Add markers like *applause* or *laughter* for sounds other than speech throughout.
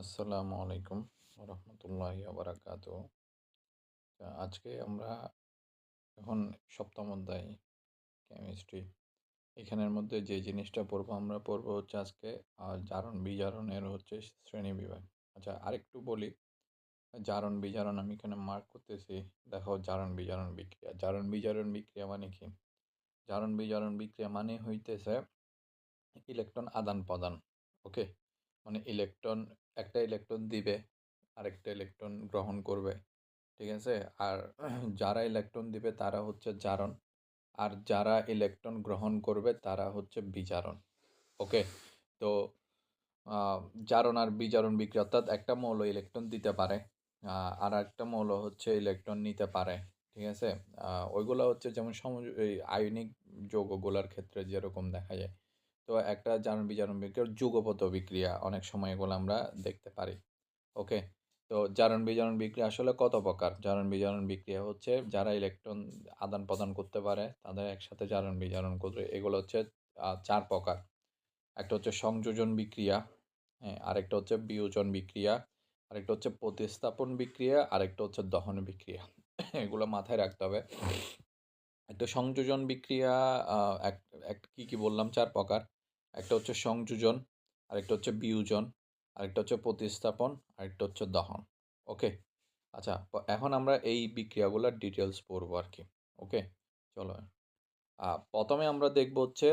আসসালামু আলাইকুম রহমতুল্লাহি আবরাকাত আজকে আমরা এখন সপ্তম অধ্যায় কেমিস্ট্রি এখানের মধ্যে যে জিনিসটা পড়ব আমরা পড়ব হচ্ছে আজকে জারণ বিজারণের হচ্ছে শ্রেণি বিভাগ। আচ্ছা আরেকটু বলি, জারণ বিজারণ আমি এখানে মার্ক করতেছি। দেখো, জারণ বিজারণ বিক্রিয়া। জারণ বিজারণ বিক্রিয়া মানে কি? জারণ বিজারণ বিক্রিয়া মানে হইতেছে ইলেকট্রন আদান প্রদান ওকে মানে ইলেকট্রন একটা ইলেকট্রন দিবে, আরেকটা ইলেকট্রন গ্রহণ করবে, ঠিক আছে? আর *clears throat* যারা ইলেকট্রন দিবে তারা হচ্ছে জারণ, আর যারা ইলেকট্রন গ্রহণ করবে তারা হচ্ছে বিজারণ, ওকে? তো জারণ আর বিজারণ বিক্রিয়া, অর্থাৎ একটা মৌল ইলেকট্রন দিতে পারে আর একটা মৌল হচ্ছে ইলেকট্রন নিতে পারে, ঠিক আছে? ওইগুলো হচ্ছে যেমন সম আয়নিক যৌগগুলোর ক্ষেত্রে যেরকম দেখা যায়। তো একটা জারণ বিজারণ বিক্রিয়া যুগপত বিক্রিয়া অনেক সময় এগুলো আমরা দেখতে পারি, ওকে? তো জারণ বিজারণ বিক্রিয়া আসলে কত প্রকার? জারণ বিজারণ বিক্রিয়া হচ্ছে যারা ইলেকট্রন আদান প্রদান করতে পারে, তাদের একসাথে জারণ বিজারণ করতে, এগুলো হচ্ছে চার প্রকার। একটা হচ্ছে সংযোজন বিক্রিয়া হ্যাঁ আরেকটা হচ্ছে বিয়োজন বিক্রিয়া, আরেকটা হচ্ছে প্রতিস্থাপন বিক্রিয়া, আরেকটা হচ্ছে দহন বিক্রিয়া, এগুলো মাথায় রাখতে হবে। একটা সংযোজন বিক্রিয়া এক, কী কী বললাম? চার প্রকার। একটা হচ্ছে সংযোজন, আরেকটা হচ্ছে বিয়োজন, আরেকটা হচ্ছে প্রতিস্থাপন, আরেকটা হচ্ছে দহন। ওকে? আচ্ছা এখন আমরা এই বিক্রিয়াগুলোর ডিটেলস পড়ব আর কি। ওকে? চলো। প্রথমে আমরা দেখব হচ্ছে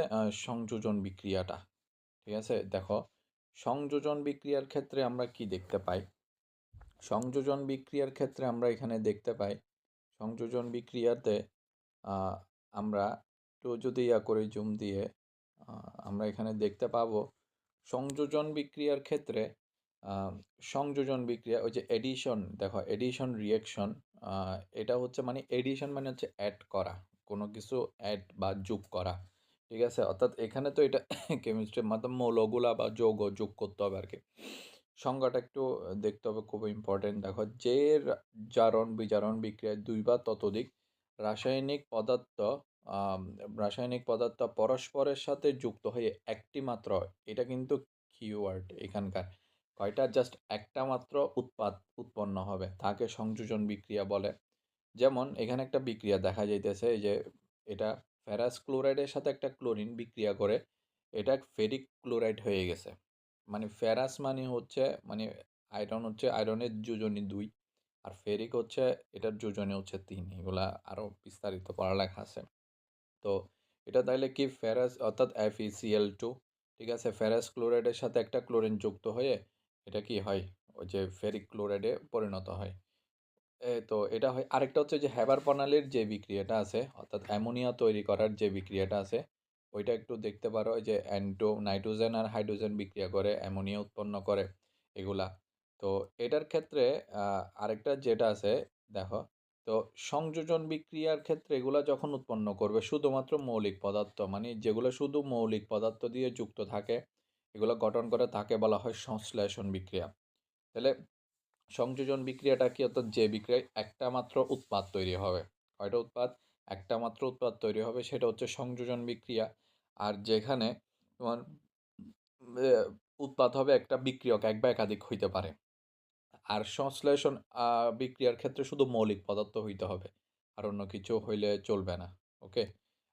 সংযোজন বিক্রিয়াটা। ঠিক আছে? দেখো, সংযোজন বিক্রিয়ার ক্ষেত্রে আমরা কি দেখতে পাই? সংযোজন বিক্রিয়ার ক্ষেত্রে আমরা এখানে দেখতে পাই, সংযোজন বিক্রিয়াতে আমরা একটু যদি ইয়া করে জুম দিয়ে আমরা এখানে দেখতে পাবো সংযোজন বিক্রিয়ার ক্ষেত্রে সংযোজন বিক্রিয়া, ওই যে এডিশন দেখো এডিশন রিয়েকশন এটা হচ্ছে মানে এডিশন মানে হচ্ছে অ্যাড করা, কোনো কিছু অ্যাড বা যোগ করা, ঠিক আছে? অর্থাৎ এখানে তো এটা *coughs* কেমিস্ট্রির মাধ্যমে মৌলগুলা বা যৌগ যোগ করতে হবে আর কি সংজ্ঞাটা একটু দেখতে হবে, খুব ইম্পর্টেন্ট দেখো যে জারণ, বিজারণ বিক্রিয়ায় দুই বা ততোধিক রাসায়নিক পদার্থ রাসায়নিক পদার্থ পরস্পরের সাথে যুক্ত হয়ে একটি মাত্র, এটা কিন্তু কিওয়ার্ড এখানকার। কয়টা? জাস্ট একটা মাত্র উৎপাদ, উৎপন্ন হবে। তাকে সংযোজন বিক্রিয়া বলে। যেমন, এখানে একটা বিক্রিয়া দেখা যাইতেছে, এই যে এটা ফেরাস ক্লোরাইডের সাথে একটা ক্লোরিন বিক্রিয়া করে, এটা ফেরিক ক্লোরাইড হয়ে গেছে। মানে ফেরাস মানে হচ্ছে মানে আয়রন হচ্ছে আয়রনের যোজনী দুই, আর ফেরিক হচ্ছে, এটার যোজনী হচ্ছে তিন, এগুলা আরও বিস্তারিত পড়ালেখা আছে। তো এটা তাহলে কি ফেরাস অর্থাৎ এফইসিএল টু ঠিক আছে? ফেরাস ক্লোরাইডের সাথে একটা ক্লোরিন যুক্ত হয়ে এটা কি হয়? ওই যে ফেরিক ক্লোরাইডে পরিণত হয়। তো এটা হয়, আরেকটা হচ্ছে যে হ্যাবার প্রণালীর যে বিক্রিয়াটা আছে, অর্থাৎ অ্যামোনিয়া তৈরি করার যে বিক্রিয়াটা আছে, ওইটা একটু দেখতে পারো যে অ্যান্টো নাইট্রোজেন আর হাইড্রোজেন বিক্রিয়া করে, অ্যামোনিয়া উৎপন্ন করে এগুলা। তো এটার ক্ষেত্রে আরেকটা যেটা আছে, দেখো তো সংযোজন বিক্রিয়ার ক্ষেত্রে এগুলা যখন উৎপন্ন করবে, শুধুমাত্র মৌলিক পদার্থ মানে যেগুলো শুধু মৌলিক পদার্থ দিয়ে যুক্ত থাকে, এগুলো গঠন করে তাকে বলা হয় সংশ্লেষণ বিক্রিয়া। তাহলে সংযোজন বিক্রিয়াটা কি? অর্থাৎ যে বিক্রিয়ায় একটা মাত্র উৎপাদ তৈরি হবে। কয়টা উৎপাদ? একটা মাত্র উৎপাদ তৈরি হবে, সেটা হচ্ছে সংযোজন বিক্রিয়া। আর যেখানে তোমার উৎপাদ হবে একটা বিক্রিয়ক, এক বা একাধিক হইতে পারে। আর সংশ্লেষণ বিক্রিয়ার ক্ষেত্রে শুধু মৌলিক পদার্থ হইতে হবে। আর অন্য কিছু হইলে চলবে না, ওকে?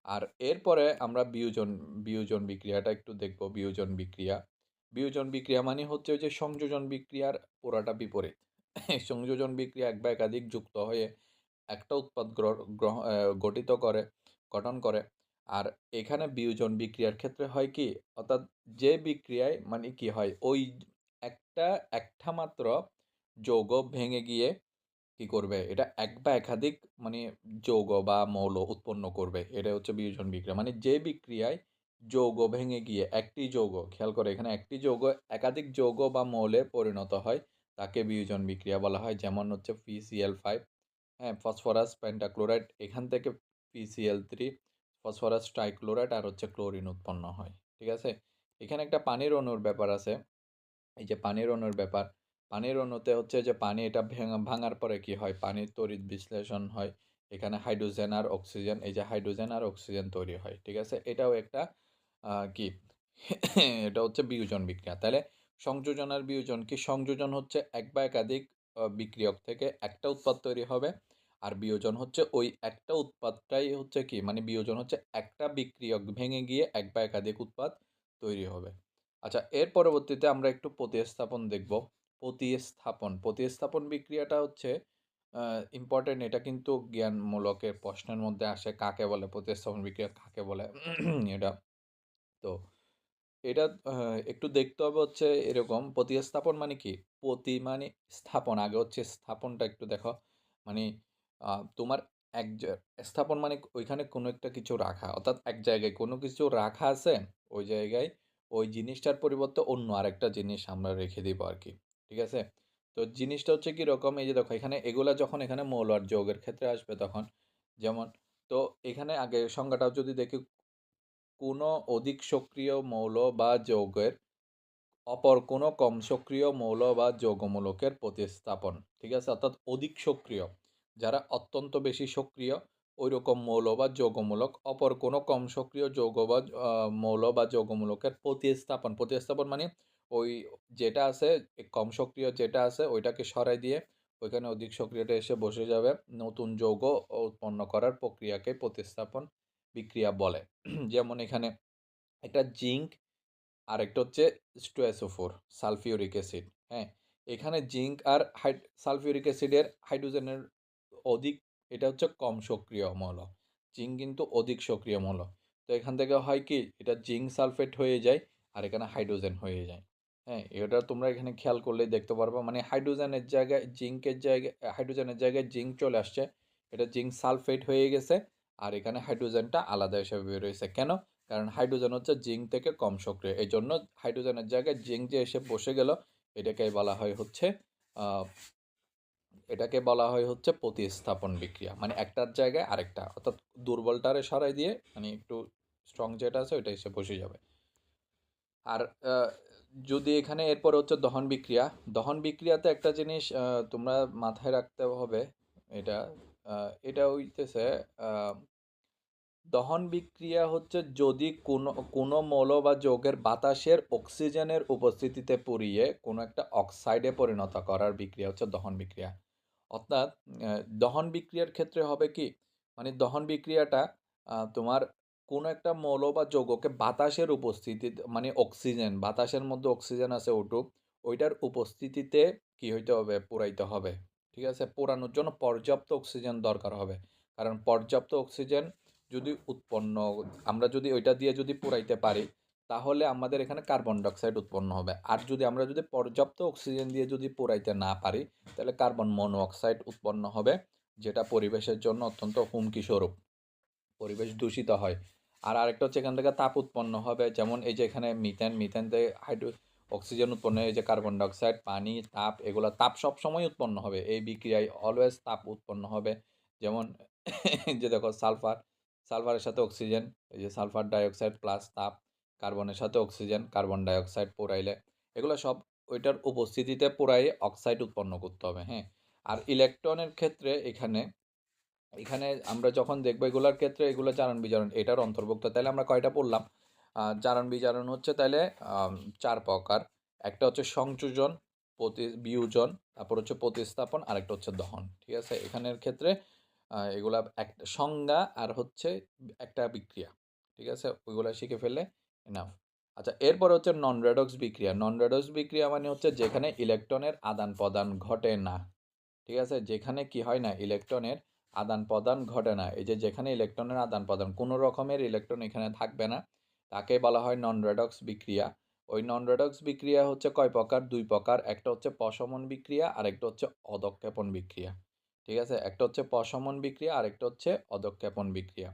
আর এরপরে আমরা বিয়োজন বিয়োজন বিক্রিয়াটা একটু দেখব, বিয়োজন বিক্রিয়া। বিয়োজন বিক্রিয়া মানে হচ্ছে যে সংযোজন বিক্রিয়ার পুরাটা বিপরীত। সংযোজন বিক্রিয়া এক বা একাধিক যুক্ত হয়ে একটা উৎপাদ গঠিত করে, গঠন করে। আর এখানে বিয়োজন বিক্রিয়ার ক্ষেত্রে হয় কি? অর্থাৎ যে বিক্রিয়ায় মানে কি হয়? ওই একটা একটা মাত্র যৌগ ভেঙে গিয়ে কি করবে? এটা এক বা একাধিক মানে যৌগ বা মৌল উৎপন্ন করবে। এটা হচ্ছে বিয়োজন বিক্রিয়া। মানে যে বিক্রিয়ায় যৌগ ভেঙে গিয়ে একটি যৌগ, খেয়াল করে এখানে একটি যৌগ একাধিক যৌগ বা মৌলে পরিণত হয়, তাকে বিয়োজন বিক্রিয়া বলা হয়। যেমন হচ্ছে পিসিএল ফাইভ হ্যাঁ ফসফরাস পেন্টাক্লোরাইড এখান থেকে পিসিএল থ্রি ফসফরাস ট্রাইক্লোরাইড আর হচ্ছে ক্লোরিন উৎপন্ন হয়। ঠিক আছে? এখানে একটা পানির অণুর ব্যাপার আছে। এই যে পানির অণুর ব্যাপার পানির অণুতে হচ্ছে যে পানি এটা ভাঙার পরে কি হয়? পানির তড়িৎ বিশ্লেষণ হয়। এখানে হাইড্রোজেন আর অক্সিজেন, এই যে হাইড্রোজেন আর অক্সিজেন তৈরি হয়, ঠিক আছে? এটাও একটা কি? *coughs* এটা হচ্ছে বিয়োজন বিক্রিয়া। তাহলে সংযোজন আর বিয়োজন কি? সংযোজন হচ্ছে এক বা একাধিক বিক্রিয়ক থেকে একটা উৎপাদ তৈরি হবে, আর বিয়োজন হচ্ছে ওই একটা উৎপাদটাই হচ্ছে কি? মানে বিয়োজন হচ্ছে একটা বিক্রিয়ক ভেঙে গিয়ে এক বা একাধিক উৎপাদ তৈরি হবে। আচ্ছা এর পরবর্তীতে আমরা একটু প্রতিস্থাপন দেখব। প্রতিস্থাপন। প্রতিস্থাপন বিক্রিয়াটা হচ্ছে ইম্পর্টেন্ট এটা কিন্তু জ্ঞানমূলকের প্রশ্নের মধ্যে আসে কাকে বলে, প্রতিস্থাপন বিক্রিয়া কাকে বলে, *clears throat* এটা। তো এটা একটু দেখতে হবে হচ্ছে এরকম প্রতিস্থাপন মানে কি? প্রতি মানে স্থাপন। আগে হচ্ছে স্থাপনটা একটু দেখো। মানে তোমার এক স্থাপন মানে ওইখানে কোনো একটা কিছু রাখা। অর্থাৎ এক জায়গায় কোনো কিছু রাখা আছে, ওই জায়গায় ওই জিনিসটার পরিবর্তে অন্য আরেকটা জিনিস আমরা রেখে দিব আর কি ঠিক আছে? তো জিনিসটা হচ্ছে কি রকম? এই যে দেখো, এখানে এগুলা যখন এখানে মৌল আর যৌগের ক্ষেত্রে আসবে তখন, যেমন, তো এখানে আগে সংজ্ঞাটাও যদি দেখি, কোনো অধিক সক্রিয় মৌল বা যৌগের অপর কোনো কম সক্রিয় মৌল বা যৌগমূলকের প্রতিস্থাপন, ঠিক আছে? অর্থাৎ অধিক সক্রিয়, যারা অত্যন্ত বেশি সক্রিয় ওই রকম মৌল বা যৌগমূলক, অপর কোনো কম সক্রিয় যৌগ বা মৌল বা যৌগমূলকের প্রতিস্থাপন। প্রতিস্থাপন মানে ওই যেটা আছে, কম সক্রিয় যেটা আছে, ওইটাকে সরাই দিয়ে ওইখানে অধিক সক্রিয়টা এসে বসে যাবে। নতুন যৌগ উৎপন্ন করার প্রক্রিয়াকে প্রতিস্থাপন বিক্রিয়া বলে। যেমন এখানে একটা জিঙ্ক আর একটা হচ্ছে স্টোয়াসোফোর সালফিউরিক অ্যাসিড হ্যাঁ? এখানে জিঙ্ক আর হাইড সালফিউরিক অ্যাসিডের হাইড্রোজেনের অধিক এটা হচ্ছে কম সক্রিয় মৌল। জিঙ্ক কিন্তু অধিক সক্রিয় মৌল। তো এখান থেকে হয় কি, এটা জিঙ্ক সালফেট হয়ে যায় আর এখানে হাইড্রোজেন হয়ে যায়। হ্যাঁ এটা তোমরা এখানে খেয়াল করলেই দেখতে পারবে। মানে হাইড্রোজেনের জায়গায় জিঙ্কের জায়গায়, হাইড্রোজেনের জায়গায় জিঙ্ক চলে আসছে। এটা জিঙ্ক সালফেট হয়ে গেছে আর এখানে হাইড্রোজেনটা আলাদা হিসেবে বের হয়েছে। কেন? কারণ হাইড্রোজেন হচ্ছে জিঙ্ক থেকে কম সক্রিয়। এই জন্য হাইড্রোজেনের জায়গায় জিঙ্ক যে এসে বসে গেল এটাকে বলা হয় হচ্ছে এটাকে বলা হয় হচ্ছে প্রতিস্থাপন বিক্রিয়া। মানে একটার জায়গায় আরেকটা। অর্থাৎ দুর্বলটারে সরাই দিয়ে মানে একটু স্ট্রং যেটা আছে ওইটা এসে বসে যাবে। আর যদি এখানে এরপর হচ্ছে দহন বিক্রিয়া। দহন বিক্রিয়াতে একটা জিনিস তোমরা মাথায় রাখতে হবে এটা এটা হইতেছে দহন বিক্রিয়া হচ্ছে যদি কোনো কোনো মৌল বা যৌগের বাতাসের অক্সিজেনের উপস্থিতিতে পুড়িয়ে কোনো একটা অক্সাইডে পরিণত করার বিক্রিয়া হচ্ছে দহন বিক্রিয়া। অর্থাৎ দহন বিক্রিয়ার ক্ষেত্রে হবে কি? মানে দহন বিক্রিয়াটা তোমার কোনো একটা মৌল বা যৌগকে বাতাসের উপস্থিতিতে মানে অক্সিজেন, বাতাসের মধ্যে অক্সিজেন আছে ওটুক, ওইটার উপস্থিতিতে কি হইতে হবে? পুরাইতে হবে। ঠিক আছে? পোড়ানোর জন্য পর্যাপ্ত অক্সিজেন দরকার হবে। কারণ পর্যাপ্ত অক্সিজেন যদি উৎপন্ন, আমরা যদি ওইটা দিয়ে যদি পুরাইতে পারি তাহলে আমাদের এখানে কার্বন ডাইঅক্সাইড উৎপন্ন হবে। আর যদি আমরা যদি পর্যাপ্ত অক্সিজেন দিয়ে যদি পোড়াইতে না পারি, তাহলে কার্বন মনোঅক্সাইড উৎপন্ন হবে, যেটা পরিবেশের জন্য অত্যন্ত হুমকি স্বরূপ। পরিবেশ দূষিত হয়। আর আরেকটা হচ্ছে এখান থেকে তাপ উৎপন্ন হবে, যেমন এই যে এখানে মিথেন মিথেন থেকে হাইড্রো অক্সিজেন উৎপন্ন এই যে কার্বন ডাইঅক্সাইড পানি, তাপ, এগুলো তাপ সব সময় উৎপন্ন হবে। এই বিক্রিয়ায় অলওয়েজ তাপ উৎপন্ন হবে। যেমন *coughs* যে দেখো সালফার সালফারের সাথে অক্সিজেন এই যে সালফার ডাইঅক্সাইড প্লাস তাপ কার্বনের সাথে অক্সিজেন, কার্বন ডাইঅক্সাইড পোড়াইলে, এগুলো সব ওইটার উপস্থিতিতে পোড়াই অক্সাইড উৎপন্ন করতে হবে হ্যাঁ? আর ইলেকট্রনের ক্ষেত্রে এখানে এখানে আমরা যখন দেখব এগুলোর ক্ষেত্রে এগুলো জারণ বিজারণ, এটার অন্তর্ভুক্ত, তাহলে আমরা কয়টা পড়লাম? জারণ বিজারণ হচ্ছে তাহলে চার প্রকার, একটা হচ্ছে সংযোজন, প্রতি, বিয়োজন, তারপর হচ্ছে প্রতিস্থাপন আর একটা হচ্ছে দহন, ঠিক আছে? এখানের ক্ষেত্রে এগুলা একটা সংজ্ঞা আর হচ্ছে একটা বিক্রিয়া, ঠিক আছে? ওইগুলা শিখে ফেললে এনাফ আচ্ছা এরপর হচ্ছে নন রেডক্স বিক্রিয়া। নন রেডক্স বিক্রিয়া মানে হচ্ছে যেখানে ইলেকট্রনের আদান প্রদান ঘটে না। ঠিক আছে? যেখানে কি হয় না ইলেকট্রনের আদান প্রদান ঘটে না। এই যে যেখানে ইলেকট্রনের আদান প্রদান কোনো রকমের ইলেকট্রন এখানে থাকবে না। তাকে বলা হয় নন রেডক্স বিক্রিয়া। ওই নন রেডক্স বিক্রিয়া হচ্ছে কয় প্রকার? দুই প্রকার। একটা হচ্ছে প্রশমন বিক্রিয়া, আর একটা হচ্ছে অদক্ষেপণ বিক্রিয়া। ঠিক আছে? একটা হচ্ছে প্রশমন বিক্রিয়া, আর একটা হচ্ছে অদক্ষেপণ বিক্রিয়া।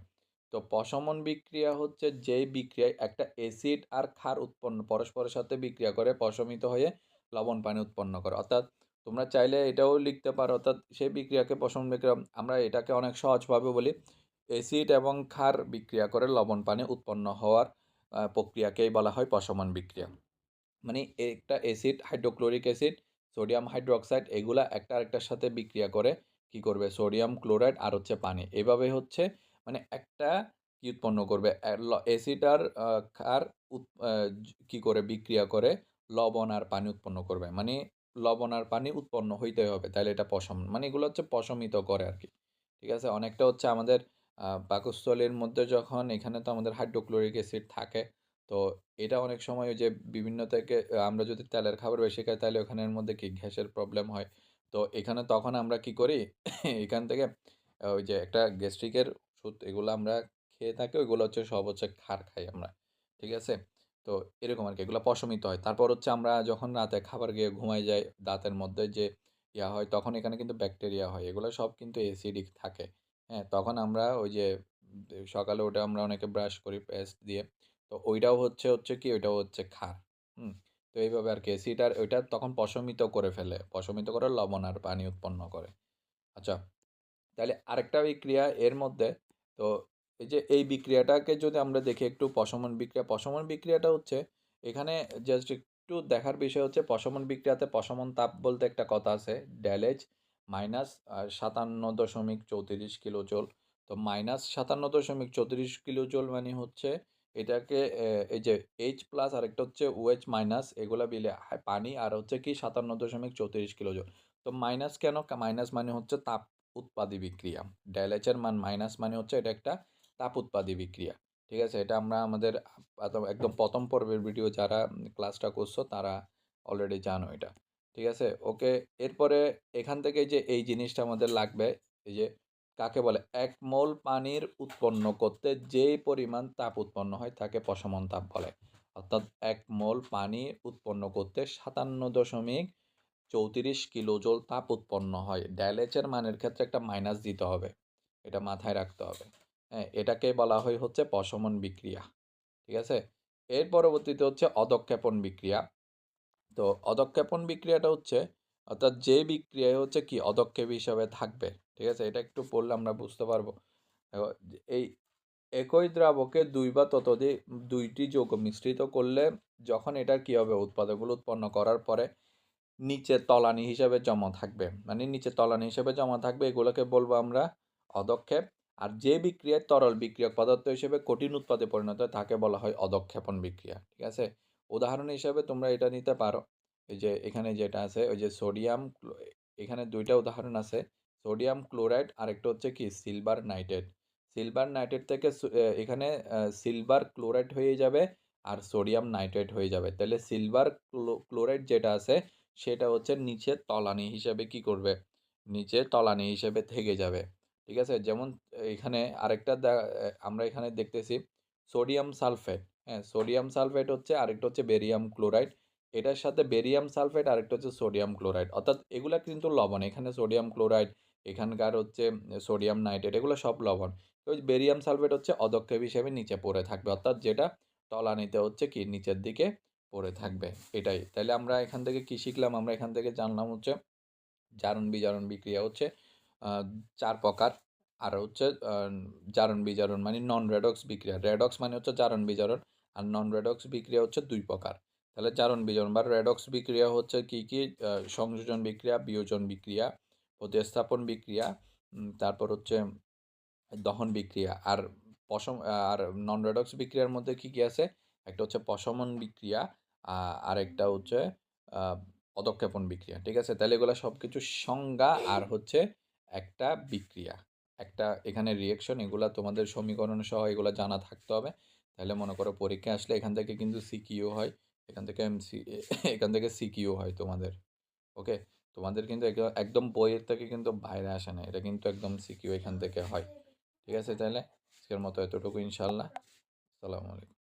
তো প্রশমন বিক্রিয়া হচ্ছে যেই বিক্রিয়ায় একটা অ্যাসিড আর ক্ষার উৎপন্ন, পরস্পরের সাথে বিক্রিয়া করে প্রশমিত হয়ে লবণ পানি উৎপন্ন করে। অর্থাৎ তোমরা চাইলে এটাও লিখতে পারো, অর্থাৎ সেই বিক্রিয়াকে প্রশমন বিক্রিয়া, আমরা এটাকে অনেক সহজভাবে বলি অ্যাসিড এবং ক্ষার বিক্রিয়া করে লবণ পানি উৎপন্ন হওয়ার প্রক্রিয়াকেই বলা হয় প্রশমন বিক্রিয়া। মানে একটা acid hydrochloric acid sodium hydroxide এগুলা একটা আরেকটার সাথে বিক্রিয়া করে কি করবে? সোডিয়াম ক্লোরাইড আর হচ্ছে পানি। এভাবে হচ্ছে মানে একটা কি উৎপন্ন করবে? আহ, ক্ষার কি করে বিক্রিয়া করে? লবণ আর পানি উৎপন্ন করবে। মানে লবণ আর পানি উৎপন্ন হইতে হবে। তাহলে এটা পশম মানে এগুলো হচ্ছে পশমিত করে আর কি ঠিক আছে? অনেকটা হচ্ছে আমাদের পাকস্থলীর মধ্যে যখন এখানে তো আমাদের হাইড্রোক্লোরিক অ্যাসিড থাকে তো এটা অনেক সময় যে বিভিন্ন থেকে আমরা যদি তেলের খাবার বেশি খাই তাহলে ওখানের মধ্যে কি গ্যাসের প্রবলেম হয়? তো এখানে তখন আমরা কি করি? এখান থেকে ওই যে একটা গ্যাস্ট্রিকের ওষুধ এগুলো আমরা খেয়ে থাকি, ওইগুলো হচ্ছে সব হচ্ছে খার খাই আমরা, ঠিক আছে? তো এরকম আর কি এগুলো পশমিত হয়। তারপর হচ্ছে আমরা যখন রাতে খাবার গিয়ে ঘুমাই যাই, দাঁতের মধ্যে যে ইয়া হয়, তখন এখানে কিন্তু ব্যাকটেরিয়া হয়। এগুলো সব কিন্তু অ্যাসিডিক থাকে হ্যাঁ? তখন আমরা ওই যে সকালে ওটা আমরা অনেকে ব্রাশ করি পেস্ট দিয়ে। তো ওইটাও হচ্ছে হচ্ছে কি? ওইটাও হচ্ছে খার, হুম? তো এইভাবে আর কি আর ওইটা তখন পশমিত করে ফেলে, পশমিত করে লবণ আর পানি উৎপন্ন করে। আচ্ছা তাহলে আরেকটা বিক্রিয়া এর মধ্যে তো এই যে, এই বিক্রিয়াটাকে যদি আমরা দেখি একটু পশমন বিক্রিয়া, পশমন বিক্রিয়াটা হচ্ছে এখানে জাস্ট একটু দেখার বিষয় হচ্ছে পশমন বিক্রিয়াতে পশমন তাপ বলতে একটা কথা আছে, ড্যালেজ মাইনাস সাতান্ন দশমিক চৌত্রিশ কিলো জোল। তো মাইনাস সাতান্ন দশমিক চৌত্রিশ কিলো জোল মানে হচ্ছে এটাকে এই যে এইচ প্লাস আর একটা হচ্ছে ওএইচ মাইনাস এগুলা বিলে পানি, আর হচ্ছে কি সাতান্ন দশমিক চৌত্রিশ কিলো জোল। তো মাইনাস কেন? মাইনাস মানে হচ্ছে তাপ উৎপাদী বিক্রিয়া। এর মান মাইনাস মানে হচ্ছে এটা একটা তাপ উৎপাদী বিক্রিয়া। ঠিক আছে? এটা আমরা আমাদের একদম প্রথম পর্বের ভিডিও যারা ক্লাসটা করছ তারা অলরেডি জানো এটা। ঠিক আছে? ওকে, এরপরে এখান থেকে যে এই জিনিসটা আমাদের লাগবে, এই যে কাকে বলে? এক মোল পানির উৎপন্ন করতে যেই পরিমাণ তাপ উৎপন্ন হয় তাকে প্রশমন তাপ বলে। অর্থাৎ এক মোল পানি উৎপন্ন করতে সাতান্ন দশমিক চৌত্রিশ কিলোজোল তাপ উৎপন্ন হয়। ড্যালেচের মানের ক্ষেত্রে একটা মাইনাস দিতে হবে। এটা মাথায় রাখতে হবে। হ্যাঁ এটাকে বলা হয় হচ্ছে প্রশমন বিক্রিয়া। ঠিক আছে? এর পরবর্তীতে হচ্ছে অদক্ষেপণ বিক্রিয়া। তো অদক্ষেপণ বিক্রিয়াটা হচ্ছে, অর্থাৎ যে বিক্রিয়ায় হচ্ছে কি, অদক্ষেপ হিসাবে থাকবে। ঠিক আছে? এটা একটু পড়লে আমরা বুঝতে পারব। এই একই দ্রাবকে দুই বা ততোধিক, দুইটি যৌগ মিশ্রিত করলে যখন এটার কি হবে, উৎপাদকগুলো উৎপন্ন করার পরে নিচে তলানি হিসেবে জমা থাকবে। মানে নিচে তলানি হিসেবে জমা থাকবে, এগুলোকে বলব আমরা অদক্ষেপ। আর যে বিক্রিয়ায় তরল বিক্রিয়ক পদার্থ হিসেবে কঠিন উৎপাদে পরিণত হয়, তাকে বলা হয় অদক্ষেপণ বিক্রিয়া, ঠিক আছে? উদাহরণ হিসেবে তোমরা এটা নিতে পারো। এই যে এখানে যেটা আছে, ওই যে সোডিয়াম এখানে দুইটা উদাহরণ আছে। সোডিয়াম ক্লোরাইড, আরেকটা হচ্ছে কি? Silver nitrate. সিলভার নাইট্রেট থেকে এখানে সিলভার ক্লোরাইড হয়ে যাবে আর সোডিয়াম নাইট্রেট হয়ে যাবে। তাহলে সিলভার ক্লোরাইড যেটা আছে সেটা হচ্ছে নিচে তলানি হিসাবে কি করবে? নিচে তলানি হিসেবে থেকে যাবে। ঠিক আছে? যেমন এখানে আরেকটা আমরা এখানে দেখতেছি সোডিয়াম সালফেট। হ্যাঁ সোডিয়াম সালফেট হচ্ছে আরেকটা হচ্ছে বেরিয়াম ক্লোরাইড। এটার সাথে বেরিয়াম সালফেট, আরেকটা হচ্ছে সোডিয়াম ক্লোরাইড। অর্থাৎ এগুলো কিন্তু লবণ। এখানে সোডিয়াম ক্লোরাইড, এখানকার হচ্ছে সোডিয়াম নাইট্রেট, এগুলো সব লবণ। তো বেরিয়াম সালফেট হচ্ছে অদক্ষেপ হিসেবে নিচে পড়ে থাকবে। অর্থাৎ যেটা তলানিতে হচ্ছে কি? নিচের দিকে পড়ে থাকবে, এটাই। তাহলে আমরা এখান থেকে কি শিখলাম? আমরা এখান থেকে জানলাম হচ্ছে জারণ বিজারণ বিক্রিয়া হচ্ছে চার প্রকার। আর হচ্ছে জারণ বিজারণ মানে নন রেডক্স বিক্রিয়া। রেডক্স মানে হচ্ছে জারণ বিজারণ আর নন রেডক্স বিক্রিয়া হচ্ছে দুই প্রকার। তাহলে জারণ বিজারণ বা রেডক্স বিক্রিয়া হচ্ছে কি কি? সংযোজন বিক্রিয়া, বিয়োজন বিক্রিয়া, প্রতিস্থাপন বিক্রিয়া তারপর হচ্ছে দহন বিক্রিয়া। আর পশম আর নন রেডক্স বিক্রিয়ার মধ্যে কি কি আছে? একটা হচ্ছে পশমন বিক্রিয়া আ- আর একটা হচ্ছে পদক্ষেপণ বিক্রিয়া, ঠিক আছে? তাহলে এগুলো সব কিছু সংজ্ঞা আর হচ্ছে একটা বিক্রিয়া। একটা এখানে রিয়েকশন এগুলা তোমাদের সমীকরণ সহ এগুলো জানা থাকতে হবে। তাহলে মনে করো পরীক্ষা আসলে এখান থেকে কিন্তু সিকিউ হয়, এখান থেকে এমসি এখান থেকে সিকিউ হয় তোমাদের, ওকে? তোমাদের কিন্তু এক- একদম বইয়ের থেকে কিন্তু বাইরে আসে না, এটা কিন্তু একদম সিকিউ এখান থেকে হয়, ঠিক আছে? তাহলে আজকের মতো এতটুকু ইনশাল্লাহ আসসালামু আলাইকুম।